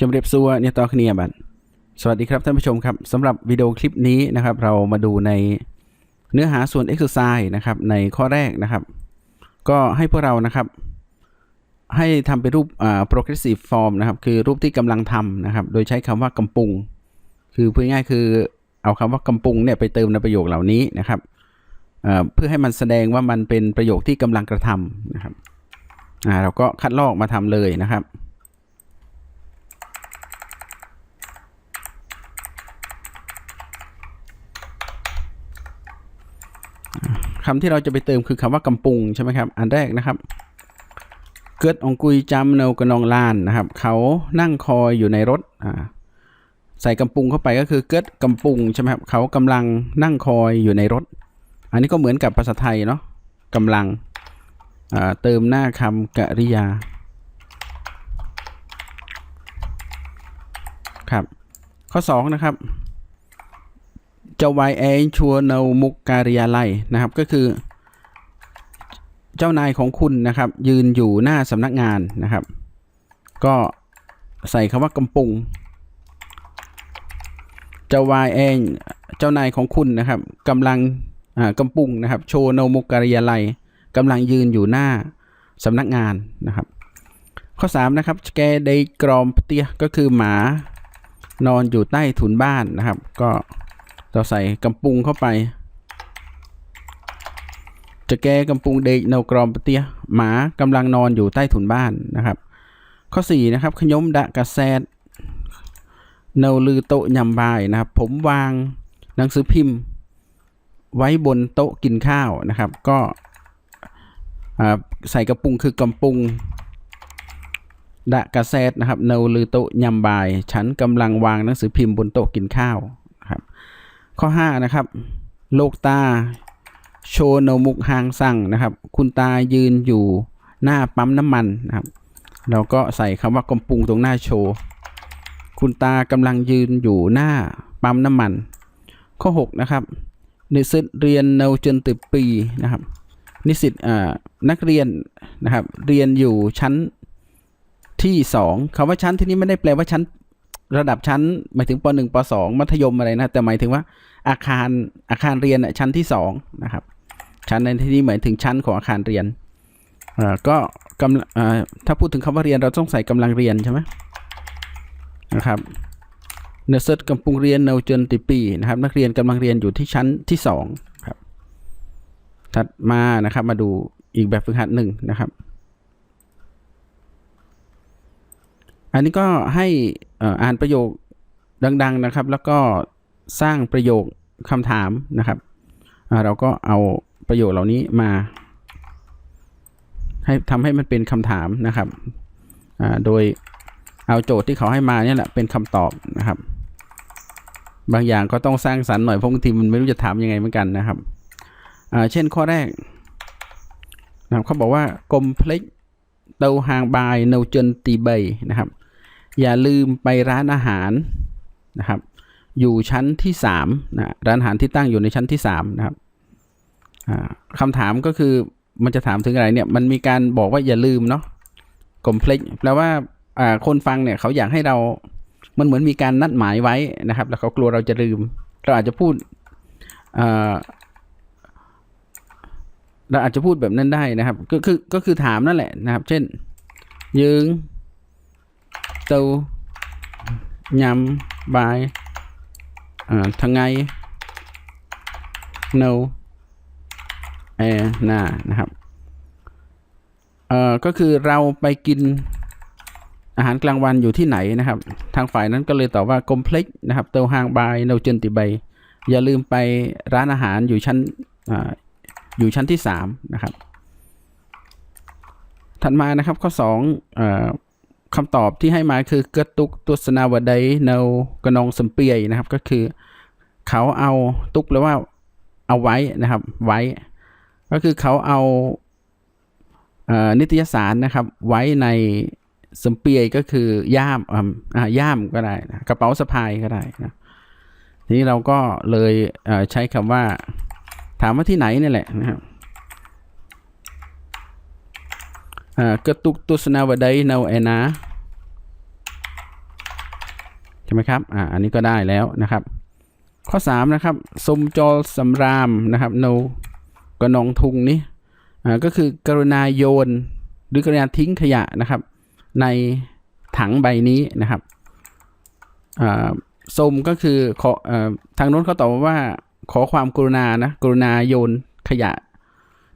จำเรียบซัวเนี่ยต่อคเนียบันสวัสดีครับท่านผู้ชมครับสำหรับวิดีโอคลิปนี้นะครับ เรามาดูในเนื้อหาส่วน exercise นะครับในข้อแรกนะครับ ก็ให้พวกเรานะครับ ให้ทำเป็นรูปอ่า progressive form นะครับ คือรูปที่กำลังทำนะครับ โดยใช้คำว่ากำปุง คือพูดง่ายคือเอาคำว่ากำปุงเนี่ยไปเติมในประโยคเหล่านี้นะครับเอ่อเพื่อให้มันแสดงว่ามันเป็นประโยคที่กำลังกระทำนะครับอ่าเราก็คัดลอกมาทำเลยนะครับ คำที่เราจะไปเติมคือคำว่ากำปุงใช่ไหมครับ อันแรกนะครับ เกิดองกุยจำเนากระนองลานนะครับ เขานั่งคอยอยู่ในรถอ่าใส่กำปุงเข้าไปก็คือเกิดกำปุงใช่ไหมครับ เขากำลังนั่งคอยอยู่ในรถ อันนี้ก็เหมือนกับภาษาไทยเนาะกำลังเติมหน้าคำกริยาครับ ข้อ 2 นะครับ เจ้าวายเองชัวเนามุกการิยาไลนะครับ ก็คือ เจ้านายของคุณนะครับ ยืนอยู่หน้าสำนักงานนะครับ ก็ใส่คำว่ากำปุง เจ้าวายเองเจ้านายของคุณนะครับกำลังอ่ากำปุงนะครับ โชโนมุกการิยาไลกำลังยืนอยู่หน้าสำนักงานนะครับ ข้อ 3 นะครับแกได้กรอมเตียก็คือหมานอนอยู่ใต้ถุนบ้านนะครับ ก็ เราใส่กำปุงเข้าไปจะแก้กำปุงเด็กนากรอมปเตียหมากำลังนอนอยู่ใต้ถุนบ้านนะครับ ข้อ 4 นะครับขยมดะกระแซดเนาลือโต๊ะยำบายนะครับ ผมวางหนังสือพิมพ์ ไว้บนโต๊ะกินข้าวนะครับ ก็ใส่กระปุงคือกำปุงดะกระแซดนะครับเนาลือโต๊ะยำบาย ฉันกำลังวางหนังสือพิมพ์บนโต๊ะกินข้าว ข้อ 5 นะครับ โลกตา โชโนมุกฮางสั่งนะครับ คุณตายืนอยู่หน้าปั๊มน้ำมันนะครับ เราก็ใส่คำว่ากำปุงตรงหน้าโชว์คุณตากำลังยืนอยู่หน้าปั๊มน้ำมัน ข้อ 6 นะครับนิสิตเรียนเนาจนติปีนะครับ นิสิตอ่านักเรียนนะครับ เรียนอยู่ชั้นที่สองคำว่าชั้นที่นี้ไม่ได้แปลว่าชั้น ระดับชั้นหมายถึงป .1 ป .2 มัธยมอะไรนะแต่หมายถึงว่าอาคารอาคารเรียนน่ะชั้นที่สองนะครับชั้นในที่นี้หมายถึงชั้นของอาคารเรียนก็กำลังถ้าพูดถึงคำว่าเรียนเราต้องใส่กำลังเรียนใช่ไหมนะครับเนเซตกำปุงเรียนเนาจนติปีนะครับ นักเรียนกำลังเรียนอยู่ที่ชั้นที่สองครับถัดมานะครับมาดูอีกแบบฝึกหัดหนึ่งนะครับ อันนี้ก็ให้อ่านประโยคดัง ๆนะครับ แล้วก็สร้างประโยคคำถามนะครับ เราก็เอาประโยคเหล่านี้มาให้ทำให้มันเป็นคำถามนะครับ โดยเอาโจทย์ที่เขาให้มาเนี่ยแหละเป็นคำตอบนะครับ บางอย่างก็ต้องสร้างสรรค์หน่อยเพราะบางทีมันไม่รู้จะถามยังไงเหมือนกันนะครับ เช่นข้อแรกนะครับเขาบอกว่ากลมพลิกเตาหางบายเนาจนตีใบนะครับ อย่าลืมไปร้านอาหารนะครับ อยู่ชั้นที่สามนะร้านอาหารที่ตั้งอยู่ในชั้นที่สามนะครับอ่าคำถามก็คือมันจะถามถึงอะไรเนี่ยมันมีการบอกว่าอย่าลืมเนาะกลมเพล็กแปลว่าคนฟังเนี่ยเขาอยากให้เรา มันเหมือนมีการนัดหมายไว้นะครับ แล้วเขากลัวเราจะลืม เราอาจจะพูดเราอาจจะพูดแบบนั้นได้นะครับ ก็คือก็คือถามนั่นแหละนะครับ เช่น ยืง เตายำบายอ่าทั้งไง no แอน่านะครับ เอ่อ ก็คือเราไปกินอาหารกลางวันอยู่ที่ไหนนะครับ ทางฝ่ายนั้นก็เลยตอบว่ากลมเพล็กนะครับ เตาหางบายโนเจนติใบอย่าลืมไปร้านอาหารอยู่ชั้นออยู่ชั้นที่สามนะครับ ถัดมานะครับข้อสองเอ่อ คำตอบที่ให้มาคือกระตุกตุสนาวดยเนากระนองสมเปียนะครับ ก็คือเขาเอาตุกแปลว่าเอาไว้นะครับ ไว้ ก็คือเขาเอาเอ่อนิตยสารนะครับ ไว้ในสมเปียก็คือย่ามอ่าย่ามก็ได้นะกระเป๋าสะพายก็ได้นะทีนี้เราก็เลยเใช้คำว่า ถามว่าที่ไหนนี่แหละนะครับ อ่า ketuk tusnawdai nau ena ช่ไหมครับ อ่า อันนี้ก็ได้แล้วนะครับ ข้อสามนะครับ สมจอสำรามนะครับ no กระนองทุงนี่อ่า ก็คือกรุณาโยน หรือกรุณาทิ้งขยะนะครับ ในถังใบนี้นะครับ อ่าสมก็คือขออ่อทางโน้นเขาตอบว่าขอความกรุณานะ กรุณาโยนขยะ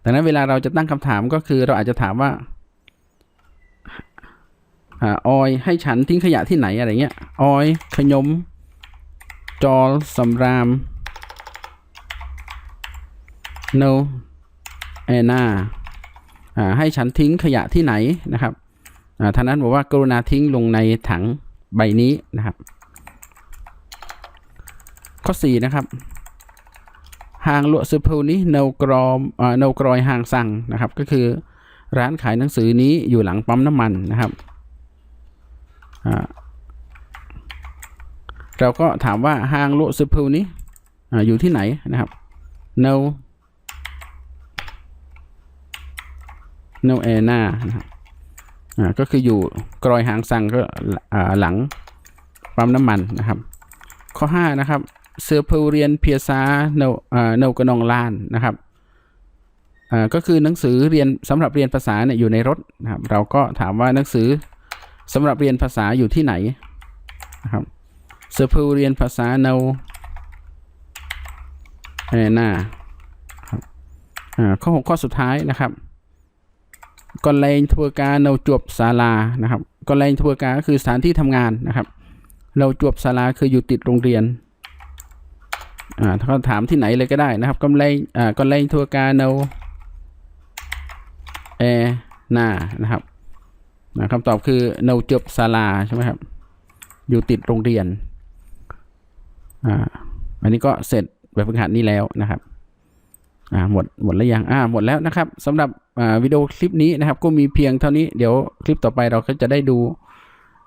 ดังนั้นเวลาเราจะตั้งคำถามก็คือเราอาจจะถามว่า ออยให้ฉันทิ้งขยะที่ไหนอะไรเงี้ยออยขยม จอลสำราม no แอนาอ่าให้ฉันทิ้งขยะที่ไหนนะครับอ่าท่านนั้นบอกว่ากรุณาทิ้งลงในถังใบนี้นะครับ ข้อ 4 นะครับห้างลวดซื้อพูนี้เนกรอมอ่าเนกรอยห้างสั่งนะครับ ก็คือร้านขายหนังสือนี้อยู่หลังปั๊มน้ำมันนะครับ เราก็ถามว่าห้างโลซื้อพูนี้ออยู่ที่ไหนนะครับ no no a n a นะครับอ่าก็คืออยู่กรอยหางสังก็หลังปั๊มน้ำมันนะครับ ข้อ 5 นะครับเสือพูเรียนเพียซาเนอ่าเนกนองลานนะครับก็คือหนังสือเรียนสำหรับเรียนภาษาเนี่ยอยู่ในรถนะครับ เราก็ถามว่าหนังสือ สำหรับเรียนภาษาอยู่ที่ไหนนะครับเสือพูเรียนภาษาเนาเอน่าครับข้อหกข้อสุดท้ายนะครับก่อนแรงทัวการเนาจวบศาลานะครับก่อนแรงทัวการก็คือสถานที่ทำงานนะครับ เราจวบศาลาคืออยู่ติดโรงเรียนอ่าถ้าเขาถามที่ไหนเลยก็ได้นะครับกำแรงอ่าก่อนแรงทัวการเนาเอน่านะครับ นะคำตอบคือเนาจบศาลาใช่ไหมครับ อยู่ติดโรงเรียนอ่าอันนี้ก็เสร็จแบบฝึกหัดนี้แล้วนะครับอ่าหมดหมดแล้วยังอ่าหมดแล้วนะครับสำหรับอ่าวิดีโอคลิปนี้นะครับ ก็มีเพียงเท่านี้เดี๋ยวคลิปต่อไปเราก็จะได้ดู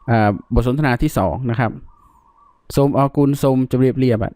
อ่าบทสนทนาที่สองนะครับสมอกุลสมจะเรียบเรียบอะ